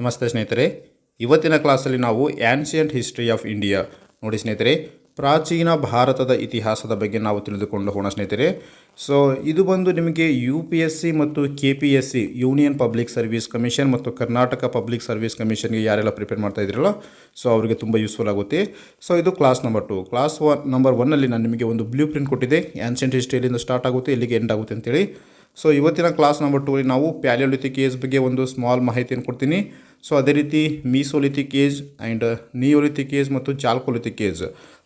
ನಮಸ್ತೆ ಸ್ನೇಹಿತರೆ, ಇವತ್ತಿನ ಕ್ಲಾಸಲ್ಲಿ ನಾವು ಆ್ಯನ್ಸಿಯಂಟ್ ಹಿಸ್ಟ್ರಿ ಆಫ್ ಇಂಡಿಯಾ ನೋಡಿ ಸ್ನೇಹಿತರೆ, ಪ್ರಾಚೀನ ಭಾರತದ ಇತಿಹಾಸದ ಬಗ್ಗೆ ನಾವು ತಿಳಿದುಕೊಂಡು ಹೋಗೋಣ ಸ್ನೇಹಿತರೆ. ಸೊ ಇದು ಬಂದು ನಿಮಗೆ ಯು ಪಿ ಎಸ್ ಸಿ ಮತ್ತು K P S C union public service commission ಮತ್ತು ಕರ್ನಾಟಕ ಪಬ್ಲಿಕ್ ಸರ್ವಿಸ್ ಕಮಿಷನ್ಗೆ ಯಾರೆಲ್ಲ ಪ್ರಿಪೇರ್ ಮಾಡ್ತಾ ಇದ್ರಲ್ಲ ಸೊ ಅವರಿಗೆ ತುಂಬ ಯೂಸ್ಫುಲ್ ಆಗುತ್ತೆ. ಸೊ ಇದು class number two class one number ಒನ್ನಲ್ಲಿ ನಾನು ನಿಮಗೆ ಒಂದು ಬ್ಲೂ ಪ್ರಿಂಟ್ ಕೊಟ್ಟಿದ್ದೆ ಆ್ಯನ್ಷಿಯಂಟ್ ಹಿಸ್ಟ್ರಿಯಲ್ಲಿಂದ ಸ್ಟಾರ್ಟ್ ಆಗುತ್ತೆ, ಇಲ್ಲಿಗೆ ಎಂಡ್ ಆಗುತ್ತೆ ಅಂತೇಳಿ. ಸೊ ಇವತ್ತಿನ ಕ್ಲಾಸ್ ನಂಬರ್ ಟೂಲಿ ನಾವು ಪ್ಯಾಲಿಯೋಲಿಥಿಕ್ ಏಜ್ ಬಗ್ಗೆ ಒಂದು ಸ್ಮಾಲ್ ಮಾಹಿತಿಯನ್ನು ಕೊಡ್ತೀನಿ. ಸೊ ಅದೇ ರೀತಿ Mesolithic age and Neolithic age ಮತ್ತು ಚಾಲ್ಕೋಲಿಥಿಕ್ ಏಜ್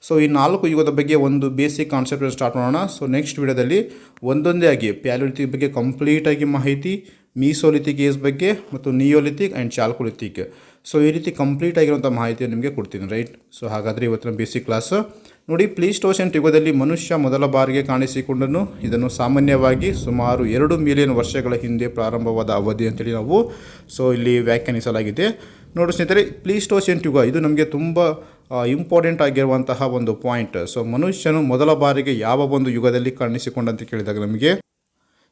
ಸೊ ಈ ನಾಲ್ಕು ಯುಗದ ಬಗ್ಗೆ ಒಂದು ಬೇಸಿಕ್ ಕಾನ್ಸೆಪ್ಟ್ ಸ್ಟಾರ್ಟ್ ಮಾಡೋಣ. ಸೊ ನೆಕ್ಸ್ಟ್ ವಿಡಿಯೋದಲ್ಲಿ ಒಂದೊಂದೇ ಆಗಿ ಪ್ಯಾಲಿಯೋಲಿಥಿಕ್ ಬಗ್ಗೆ ಕಂಪ್ಲೀಟಾಗಿ ಮಾಹಿತಿ ಮೀಸೋಲಿಥಿಕ್ ಏಜ್ ಬಗ್ಗೆ ಮತ್ತು ನಿಯೋಲಿಥಿಕ್ ಆ್ಯಂಡ್ ಚಾಲ್ಕೋಲಿಥಿಕ್ ಸೊ ಈ ರೀತಿ ಕಂಪ್ಲೀಟ್ ಆಗಿರುವಂಥ ಮಾಹಿತಿಯನ್ನು ನಿಮಗೆ ಕೊಡ್ತೀನಿ ರೈಟ್ ಸೊ ಹಾಗಾದರೆ ಇವತ್ತಿನ ಬೇಸಿಕ್ ಕ್ಲಾಸ್ ನೋಡಿ, ಪ್ಲೀಸ್ಟೋಷನ್ ಯುಗದಲ್ಲಿ ಮನುಷ್ಯ ಮೊದಲ ಬಾರಿಗೆ ಕಾಣಿಸಿಕೊಂಡನು. ಇದನ್ನು ಸಾಮಾನ್ಯವಾಗಿ ಸುಮಾರು ಎರಡು ಮಿಲಿಯನ್ ವರ್ಷಗಳ ಹಿಂದೆ ಪ್ರಾರಂಭವಾದ ಅವಧಿ ಅಂತೇಳಿ ನಾವು ಸೊ, ಇಲ್ಲಿ ವ್ಯಾಖ್ಯಾನಿಸಲಾಗಿದೆ. ನೋಡಿ ಸ್ನೇಹಿತರೆ, ಪ್ಲೀಸ್ಟೋಷನ್ ಯುಗ ಇದು ನಮಗೆ ತುಂಬ ಇಂಪಾರ್ಟೆಂಟ್ ಆಗಿರುವಂತಹ ಒಂದು ಪಾಯಿಂಟ್ ಸೊ, ಮನುಷ್ಯನು ಮೊದಲ ಬಾರಿಗೆ ಯಾವ ಒಂದು ಯುಗದಲ್ಲಿ ಕಾಣಿಸಿಕೊಂಡಂತ ಕೇಳಿದಾಗ ನಮಗೆ,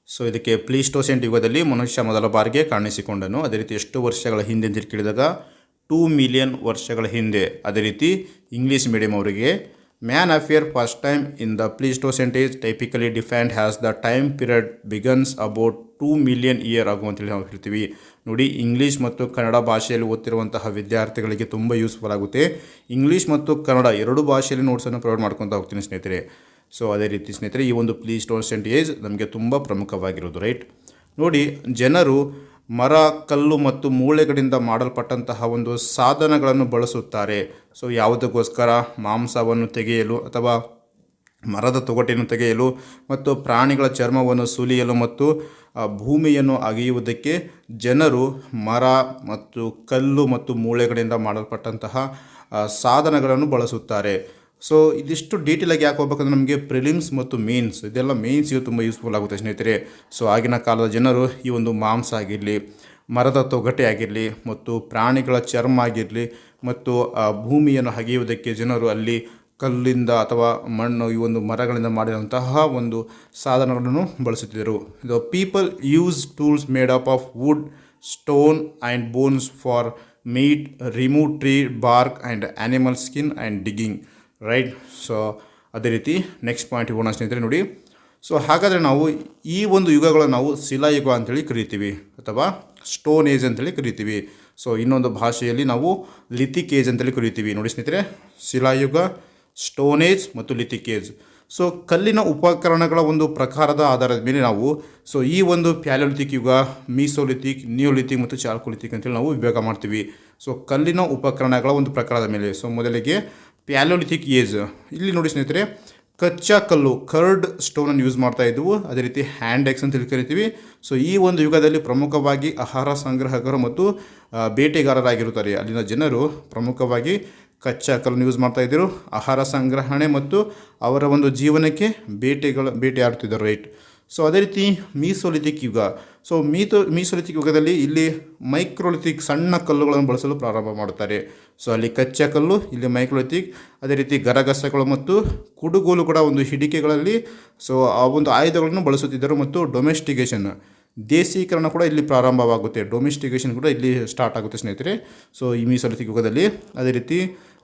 ಸೊ, ಇದಕ್ಕೆ ಪ್ಲೀಸ್ಟೋಸೆಂಟ್ ಯುಗದಲ್ಲಿ ಮನುಷ್ಯ ಮೊದಲ ಬಾರಿಗೆ ಕಾಣಿಸಿಕೊಂಡನು. ಅದೇ ರೀತಿ ಎಷ್ಟು ವರ್ಷಗಳ ಹಿಂದೆ ಅಂತ ಕೇಳಿದಾಗ ಟೂ ಮಿಲಿಯನ್ ವರ್ಷಗಳ ಹಿಂದೆ. ಅದೇ ರೀತಿ ಇಂಗ್ಲೀಷ್ ಮೀಡಿಯಂ ಅವರಿಗೆ man appear first time in the Pleistocene is typically defined has the time period begins about two million year ಆಗು ಅಂತೇಳಿ ನಾವು ಹೇಳ್ತೀವಿ. ನೋಡಿ ಇಂಗ್ಲೀಷ್ ಮತ್ತು ಕನ್ನಡ ಭಾಷೆಯಲ್ಲಿ ಓದ್ತಿರುವಂತಹ ವಿದ್ಯಾರ್ಥಿಗಳಿಗೆ ತುಂಬ ಯೂಸ್ಫುಲ್ ಆಗುತ್ತೆ. ಇಂಗ್ಲೀಷ್ ಮತ್ತು ಕನ್ನಡ ಎರಡು ಭಾಷೆಯಲ್ಲಿ ನೋಟ್ಸನ್ನು ಪ್ರೊವೈಡ್ ಮಾಡ್ಕೊತಾ ಹೋಗ್ತೀನಿ ಸ್ನೇಹಿತರೆ. ಸೊ ಅದೇ ರೀತಿ ಸ್ನೇಹಿತರೆ, ಈ ಒಂದು ಪ್ಲೀಸ್ಟೋಸೆಂಟ್ ಏಜ್ ನಮಗೆ ತುಂಬ ಪ್ರಮುಖವಾಗಿರೋದು ರೈಟ್ ನೋಡಿ, ಜನರು ಮರ, ಕಲ್ಲು ಮತ್ತು ಮೂಳೆಗಳಿಂದ ಮಾಡಲ್ಪಟ್ಟಂತಹ ಒಂದು ಸಾಧನಗಳನ್ನು ಬಳಸುತ್ತಾರೆ. ಸೊ ಯಾವುದಕ್ಕೋಸ್ಕರ ಮಾಂಸವನ್ನು ತೆಗೆಯಲು ಅಥವಾ ಮರದ ತೊಗಟೆಯನ್ನು ತೆಗೆಯಲು ಮತ್ತು ಪ್ರಾಣಿಗಳ ಚರ್ಮವನ್ನು ಸುಲಿಯಲು ಮತ್ತು ಭೂಮಿಯನ್ನು ಅಗೆಯುವುದಕ್ಕೆ ಜನರು ಮರ ಮತ್ತು ಕಲ್ಲು ಮತ್ತು ಮೂಳೆಗಳಿಂದ ಮಾಡಲ್ಪಟ್ಟಂತಹ ಸಾಧನಗಳನ್ನು ಬಳಸುತ್ತಾರೆ. ಸೊ ಇದಿಷ್ಟು ಡೀಟೇಲಾಗಿ ಯಾಕೆ ಹೋಗ್ಬೇಕಂದ್ರೆ ನಮಗೆ ಪ್ರಿಲಿಮ್ಸ್ ಮತ್ತು ಮೇನ್ಸ್ ಇದೆಲ್ಲ ಮೇನ್ಸ್ಗೆ ತುಂಬ ಯೂಸ್ಫುಲ್ ಆಗುತ್ತೆ ಸ್ನೇಹಿತರೆ. ಸೊ ಆಗಿನ ಕಾಲದ ಜನರು ಈ ಒಂದು ಮಾಂಸ ಆಗಿರಲಿ, ಮರದ ತೊಗಟೆ ಆಗಿರಲಿ, ಮತ್ತು ಪ್ರಾಣಿಗಳ ಚರ್ಮ ಆಗಿರಲಿ, ಮತ್ತು ಭೂಮಿಯನ್ನು ಅಗೆಯುವುದಕ್ಕೆ ಜನರು ಅಲ್ಲಿ ಕಲ್ಲಿಂದ ಅಥವಾ ಮಣ್ಣು, ಈ ಒಂದು ಮರಗಳಿಂದ ಮಾಡಿದಂತಹ ಒಂದು ಸಾಧನಗಳನ್ನು ಬಳಸುತ್ತಿದ್ದರು. ಇದು people use tools made up of wood stone and bones for meat remove tree bark and animal skin and digging right so ಅದೇ ರೀತಿ ನೆಕ್ಸ್ಟ್ ಪಾಯಿಂಟ್ ಹೋಗೋಣ ಸ್ನೇಹಿತರೆ ನೋಡಿ. ಸೊ ಹಾಗಾದರೆ ನಾವು ಈ ಒಂದು ಯುಗಗಳನ್ನು ನಾವು ಶಿಲಾಯುಗ ಅಂತೇಳಿ ಕರಿತೀವಿ ಅಥವಾ ಸ್ಟೋನ್ ಏಜ್ ಅಂತೇಳಿ ಕರಿತೀವಿ. ಸೊ ಇನ್ನೊಂದು ಭಾಷೆಯಲ್ಲಿ ನಾವು ಲಿಥಿಕ್ ಏಜ್ ಅಂತೇಳಿ ಕರಿತೀವಿ. ನೋಡಿ ಸ್ನೇಹಿತರೆ, ಶಿಲಾಯುಗ ಸ್ಟೋನ್ ಏಜ್ ಮತ್ತು ಲಿಥಿಕ್ ಏಜ್ ಸೊ ಕಲ್ಲಿನ ಉಪಕರಣಗಳ ಒಂದು ಪ್ರಕಾರದ ಆಧಾರದ ಮೇಲೆ ನಾವು ಸೊ ಈ ಒಂದು ಪ್ಯಾಲೋಲಿಥಿಕ್ ಯುಗ ಮೀಸೋಲಿಥಿಕ್ ನಿಯೋಲಿಥಿಕ್ ಮತ್ತು ಚಾಲ್ಕೋಲಿಥಿಕ್ ಅಂತೇಳಿ ನಾವು ವಿಭಾಗ ಮಾಡ್ತೀವಿ. ಸೊ ಕಲ್ಲಿನ ಉಪಕರಣಗಳ ಒಂದು ಪ್ರಕಾರದ ಮೇಲೆ. ಸೊ ಮೊದಲಿಗೆ ಪ್ಯಾಲಿಯೋಲಿಥಿಕ್ ಏಜ್ ಇಲ್ಲಿ ನೋಡಿ ಸ್ನೇಹಿತರೆ, ಕಚ್ಚಾ ಕಲ್ಲು, ಕರ್ಡ್ ಸ್ಟೋನನ್ನು ಯೂಸ್ ಮಾಡ್ತಾ ಇದ್ದವು ಅದೇ ರೀತಿ ಹ್ಯಾಂಡ್ ಎಕ್ಸ್ ಅಂತ ಕರಿತೀವಿ. ಸೊ ಈ ಒಂದು ಯುಗದಲ್ಲಿ ಪ್ರಮುಖವಾಗಿ ಆಹಾರ ಸಂಗ್ರಹಕರು ಮತ್ತು ಬೇಟೆಗಾರರಾಗಿರುತ್ತಾರೆ. ಅಲ್ಲಿನ ಜನರು ಪ್ರಮುಖವಾಗಿ ಕಚ್ಚಾ ಕಲ್ಲನ್ನು ಯೂಸ್ ಮಾಡ್ತಾ ಇದ್ದರು. ಆಹಾರ ಸಂಗ್ರಹಣೆ ಮತ್ತು ಅವರ ಒಂದು ಜೀವನಕ್ಕೆ ಬೇಟೆಗಳ ಆಡ್ತಿದ್ದರು ರೈಟ್ ಸೊ ಅದೇ ರೀತಿ ಮೀಸೋಲಿಥಿಕ್ ಯುಗ. ಸೊ ಮೀತೋ, ಮೀಸೋಲಿಥಿಕ್ ಯುಗದಲ್ಲಿ ಇಲ್ಲಿ ಮೈಕ್ರೋಲಿಥಿಕ್ ಸಣ್ಣ ಕಲ್ಲುಗಳನ್ನು ಬಳಸಲು ಪ್ರಾರಂಭ ಮಾಡುತ್ತಾರೆ. ಸೊ ಅಲ್ಲಿ ಕಚ್ಚಾ ಕಲ್ಲು, ಇಲ್ಲಿ ಮೈಕ್ರೋಲಿಥಿಕ್, ಅದೇ ರೀತಿ ಗರಗಸಗಳು ಮತ್ತು ಕುಡುಗೋಲು ಕೂಡ ಒಂದು ಹಿಡಿಕೆಗಳಲ್ಲಿ ಸೊ ಆ ಒಂದು ಆಯುಧಗಳನ್ನು ಬಳಸುತ್ತಿದ್ದರು ಮತ್ತು ಡೊಮೆಸ್ಟಿಗೇಷನ್, ದೇಸೀಕರಣ ಕೂಡ ಇಲ್ಲಿ ಪ್ರಾರಂಭವಾಗುತ್ತೆ. ಡೊಮೆಸ್ಟಿಗೇಷನ್ ಕೂಡ ಇಲ್ಲಿ ಸ್ಟಾರ್ಟ್ ಆಗುತ್ತೆ ಸ್ನೇಹಿತರೆ. ಸೊ ಈ ಮೀಸೋಲಿಥಿಕ್ ಯುಗದಲ್ಲಿ ಅದೇ ರೀತಿ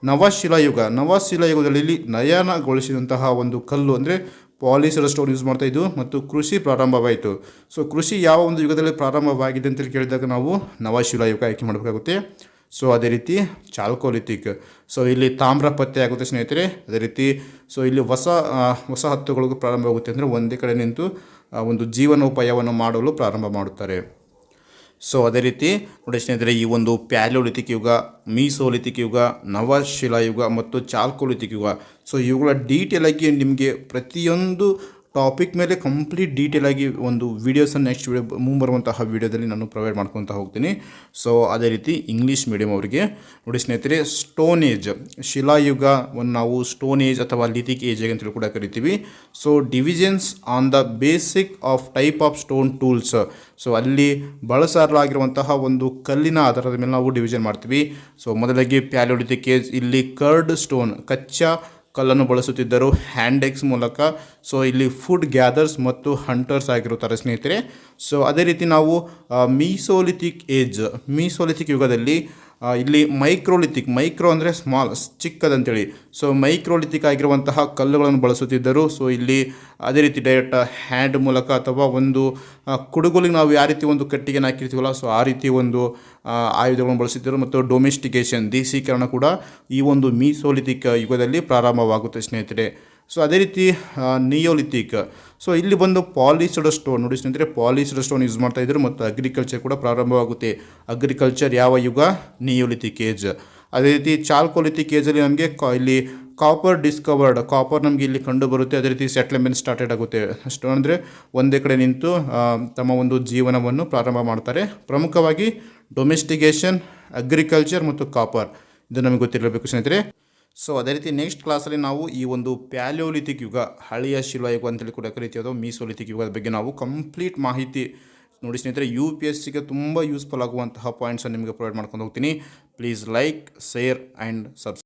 ನವಶಿಲಾಯುಗ, ನವಶಿಲಾಯುಗದಲ್ಲಿ ನಯನಗೊಳಿಸಿದಂತಹ ಒಂದು ಕಲ್ಲು ಅಂದರೆ ಪಾಲಿಸರ್ ಸ್ಟೋನ್ ಯೂಸ್ ಮಾಡ್ತಾ ಇದ್ದು ಮತ್ತು ಕೃಷಿ ಪ್ರಾರಂಭವಾಯಿತು. ಸೊ ಕೃಷಿ ಯಾವ ಒಂದು ಯುಗದಲ್ಲಿ ಪ್ರಾರಂಭವಾಗಿದೆ ಅಂತ ಕೇಳಿದಾಗ ನಾವು ನವಶಿಲಾಯುಗ ಆಯ್ಕೆ ಮಾಡಬೇಕಾಗುತ್ತೆ. ಸೊ ಅದೇ ರೀತಿ ಚಾಲ್ಕೋಲಿಥಿಕ್. ಸೊ ಇಲ್ಲಿ ತಾಮ್ರ ಪತ್ತೆ ಆಗುತ್ತೆ ಸ್ನೇಹಿತರೆ, ಅದೇ ರೀತಿ ಸೊ ಇಲ್ಲಿ ಹೊಸ ಹೊಸ ಹತ್ತುಗಳಿಗೂ ಪ್ರಾರಂಭವಾಗುತ್ತೆ ಅಂದರೆ ಒಂದೇ ಕಡೆ ನಿಂತು ಒಂದು ಜೀವನೋಪಾಯವನ್ನು ಮಾಡಲು ಪ್ರಾರಂಭ ಮಾಡುತ್ತಾರೆ. ಸೊ ಅದೇ ರೀತಿ ನೋಡಿ ಸ್ನೇಹಿತರೆ, ಈ ಒಂದು ಪ್ಯಾಲಿಯೋಲಿಥಿಕ್ ಯುಗ, ಮೀಸೋಲಿಥಿಕ್ ಯುಗ, ನವಶಿಲಾಯುಗ ಮತ್ತು ಚಾಲ್ಕೋಲಿಥಿಕ್ ಯುಗ. ಸೊ ಇವುಗಳ ಡೀಟೇಲಾಗಿ ನಿಮಗೆ ಪ್ರತಿಯೊಂದು ಟಾಪಿಕ್ ಮೇಲೆ ಕಂಪ್ಲೀಟ್ ಡೀಟೇಲ್ ಆಗಿ ಒಂದು ವೀಡಿಯೋಸನ್ನು ನೆಕ್ಸ್ಟ್ ವಿಡಿಯೋ ಮುಂಬರುವಂತಹ ವೀಡಿಯೋದಲ್ಲಿ ನಾನು ಪ್ರೊವೈಡ್ ಮಾಡ್ಕೊತಾ ಹೋಗ್ತೀನಿ. ಸೊ ಅದೇ ರೀತಿ ಇಂಗ್ಲೀಷ್ ಮೀಡಿಯಂ ಅವರಿಗೆ. ನೋಡಿ ಸ್ನೇಹಿತರೆ ಸ್ಟೋನ್ ಏಜ್ ಶಿಲಾಯುಗವನ್ನು ನಾವು ಸ್ಟೋನ್ ಏಜ್ ಅಥವಾ ಲಿಥಿಕ್ ಏಜ್ ಅಂತೇಳಿ ಕೂಡ ಕರಿತೀವಿ. So divisions on the basic of type of stone tools so ಅಲ್ಲಿ ಬಳಸಲಾಗಿರುವಂತಹ ಒಂದು ಕಲ್ಲಿನ ಆಧಾರದ ಮೇಲೆ ನಾವು ಡಿವಿಷನ್ ಮಾಡ್ತೀವಿ. ಸೊ ಮೊದಲಾಗಿ ಪ್ಯಾಲಿಯೋಲಿಥಿಕ್ ಏಜ್ ಇಲ್ಲಿ ಕರ್ಡ್ ಸ್ಟೋನ್ ಕಚ್ಚಾ ಕಲ್ಲನ್ನು ಬಳಸುತ್ತಿದ್ದರು ಹ್ಯಾಂಡೆಕ್ಸ್ ಮೂಲಕ. ಸೊ ಇಲ್ಲಿ ಫುಡ್ ಗ್ಯಾದರ್ಸ್ ಮತ್ತು ಹಂಟರ್ಸ್ ಆಗಿರುತ್ತಾರೆ ಸ್ನೇಹಿತರೆ. ಸೊ ಅದೇ ರೀತಿ ನಾವು ಮೀಸೋಲಿಥಿಕ್ ಏಜ್ ಮೀಸೋಲಿಥಿಕ್ ಯುಗದಲ್ಲಿ ಇಲ್ಲಿ ಮೈಕ್ರೋಲಿಥಿಕ್, ಮೈಕ್ರೋ ಅಂದರೆ ಸ್ಮಾಲ್ ಚಿಕ್ಕದಂತೇಳಿ. ಸೊ ಮೈಕ್ರೋಲಿಥಿಕ್ ಆಗಿರುವಂತಹ ಕಲ್ಲುಗಳನ್ನು ಬಳಸುತ್ತಿದ್ದರು. ಸೊ ಇಲ್ಲಿ ಅದೇ ರೀತಿ ಡೈರೆಕ್ಟ್ ಹ್ಯಾಂಡ್ ಮೂಲಕ ಅಥವಾ ಒಂದು ಕುಡುಗುಲಿಗೆ ನಾವು ಯಾವ ರೀತಿ ಒಂದು ಕಟ್ಟಿಗೆನ ಹಾಕಿರ್ತೀವಲ್ಲ ಸೊ ಆ ರೀತಿ ಒಂದು ಆಯುಧಗಳನ್ನು ಬಳಸುತ್ತಿದ್ದರು. ಮತ್ತು ಡೊಮೆಸ್ಟಿಕೇಶನ್ ದೇಸೀಕರಣ ಕೂಡ ಈ ಒಂದು ಮೀಸೋಲಿಥಿಕ್ ಯುಗದಲ್ಲಿ ಪ್ರಾರಂಭವಾಗುತ್ತೆ ಸ್ನೇಹಿತರೆ. ಸೊ ಅದೇ ರೀತಿ ನಿಯೋಲಿಥಿಕ್ ಸೊ ಇಲ್ಲಿ ಬಂದು ಪಾಲಿಸ್ಡ್ ಸ್ಟೋನ್ ನೋಡಿ ಸ್ನೇಹಿತರೆ ಪಾಲಿಸ್ಡ್ ಸ್ಟೋನ್ ಯೂಸ್ ಮಾಡ್ತಾ ಇದ್ರು ಮತ್ತು ಅಗ್ರಿಕಲ್ಚರ್ ಕೂಡ ಪ್ರಾರಂಭವಾಗುತ್ತೆ. ಅಗ್ರಿಕಲ್ಚರ್ ಯಾವ ಯುಗ? ನಿಯೋಲಿಥಿಕ್ ಏಜ್ ಅದೇ ರೀತಿ ಚಾಲ್ಕೋಲಿಥಿಕ್ ಏಜಲ್ಲಿ ನಮಗೆ ಇಲ್ಲಿ ಕಾಪರ್ ಡಿಸ್ಕವರ್ಡ್ ಕಾಪರ್ ನಮಗೆ ಇಲ್ಲಿ ಕಂಡು ಬರುತ್ತೆ ಅದೇ ರೀತಿ ಸೆಟ್ಲ್ಮೆಂಟ್ ಸ್ಟಾರ್ಟೆಡ್ ಆಗುತ್ತೆ. ಅಷ್ಟು ಅಂದರೆ ಒಂದೇ ಕಡೆ ನಿಂತು ತಮ್ಮ ಒಂದು ಜೀವನವನ್ನು ಪ್ರಾರಂಭ ಮಾಡ್ತಾರೆ. ಪ್ರಮುಖವಾಗಿ ಡೊಮೆಸ್ಟಿಗೇಷನ್ ಅಗ್ರಿಕಲ್ಚರ್ ಮತ್ತು ಕಾಪರ್ ಇದು ನಮಗೆ ಗೊತ್ತಿರಬೇಕು ಸ್ನೇಹಿತರೆ. ಸೊ ಅದೇ ರೀತಿ ನೆಕ್ಸ್ಟ್ ಕ್ಲಾಸಲ್ಲಿ ನಾವು ಈ ಒಂದು ಪ್ಯಾಲಿಯೋಲಿಥಿಕ್ ಯುಗ, ಹಳೆಯ ಶಿಲಾಯುಗ ಅಂತೇಳಿ ಕೂಡ ಕರಿತೀವಿ. ಮೀಸೋಲಿಥಿಕ್ ಯುಗದ ಬಗ್ಗೆ ನಾವು ಕಂಪ್ಲೀಟ್ ಮಾಹಿತಿ ನೋಡಿ ಸ್ನೇಹಿತರೆ ಯು ಪಿ ಎಸ್ ಸಿಗೆ ತುಂಬ ಯೂಸ್ಫುಲ್ ಆಗುವಂತಹ ಪಾಯಿಂಟ್ಸನ್ನು ನಿಮಗೆ ಪ್ರೊವೈಡ್ ಮಾಡ್ಕೊಂಡು ಹೋಗ್ತೀನಿ. Please like share and subscribe